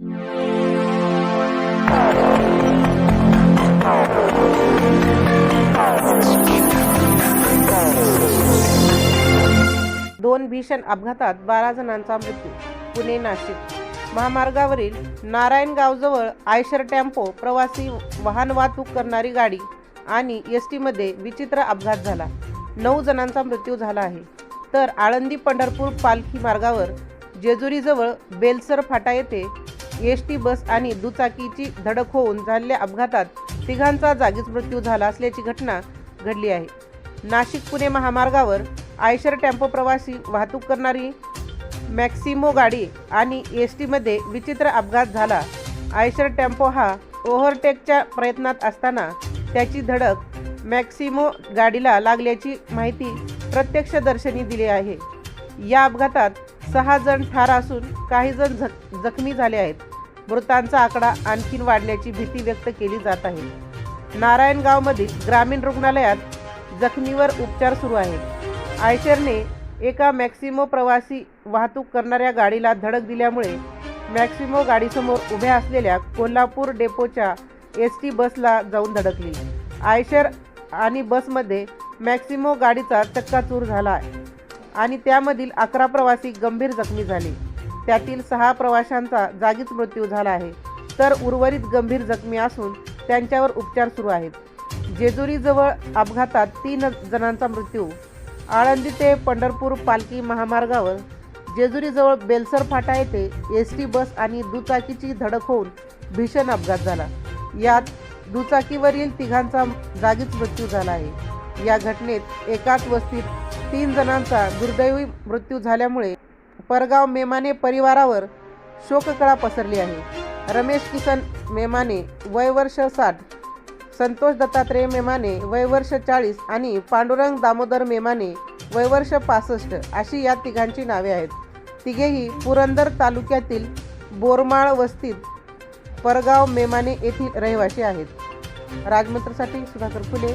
दोन भीषण अपघातात बारा जणांचा मृत्यू पुणे नाशिक. महामार्गावरील नारायणगावजवळ आयशर टेम्पो प्रवासी वाहन वाहतूक करणारी गाडी आणि एस टीमध्ये विचित्र अपघात झाला. नऊ जणांचा मृत्यू झाला आहे. तर आळंदी पंढरपूर पालखी मार्गावर जेजुरीजवळ बेलसर फाटा येथे एस टी बस आणि दुचाकीची धडक होऊन झालेल्या अपघातात तिघांचा जागीच मृत्यू झाला असल्याची घटना घडली आहे. नाशिक पुणे महामार्गावर आयशर टेम्पो प्रवासी वाहतूक करणारी मॅक्सिमो गाडी आणि एस टीमध्ये विचित्र अपघात झाला. आयशर टेम्पो हा ओव्हरटेकच्या प्रयत्नात असताना त्याची धडक मॅक्सिमो गाडीला लागल्याची माहिती प्रत्यक्षदर्शनी दिली आहे. या अपघातात सहा जण ठार असून काही जण जख जखमी झाले आहेत. मृतांचा आकडा आणखीन वाढण्याची भीती व्यक्त केली जात आहे. नारायणगावमधील ग्रामीण रुग्णालयात जखमीवर उपचार सुरू आहेत. आयशरने एका मॅक्सिमो प्रवासी वाहतूक करणाऱ्या गाडीला धडक दिल्यामुळे मॅक्सिमो गाडीसमोर उभ्या असलेल्या कोल्हापूर डेपोच्या एस टी बसला जाऊन धडकली. आयशर आणि बसमध्ये मॅक्सिमो गाडीचा चक्काचूर झाला आणि त्यामधील अकरा प्रवासी गंभीर जखमी झाले. त्यातील सहा प्रवाशांचा जागीच मृत्यू झाला आहे. तर उर्वरित गंभीर जखमी असून त्यांच्यावर उपचार सुरू आहेत. जेजुरीजवळ अपघातात तीन जणांचा मृत्यू. आळंदी ते पंढरपूर पालखी महामार्गावर जेजुरीजवळ बेलसर फाटा येथे एस टी बस आणि दुचाकीची धडक होऊन भीषण अपघात झाला. यात दुचाकीवरील तिघांचा जागीच मृत्यू झाला आहे. या घटनेत एकाच वस्तीत तीन जणांचा दुर्दैवी मृत्यू झाल्यामुळे परगाव मेमाने परिवारावर शोककळा पसरली आहे. रमेश किसन मेमाने वय वर्ष साठ संतोष दत्तात्रेय मेमाने वय वर्ष चाळीस आणि पांडुरंग दामोदर मेमाने वय वर्ष पासष्ट अशी या तिघांची नावे आहेत. तिघेही पुरंदर तालुक्यातील बोरमाळ वस्तीत परगाव मेमाने येथील रहिवासी आहेत. राजमंत्रसाठी सुधाकर फुले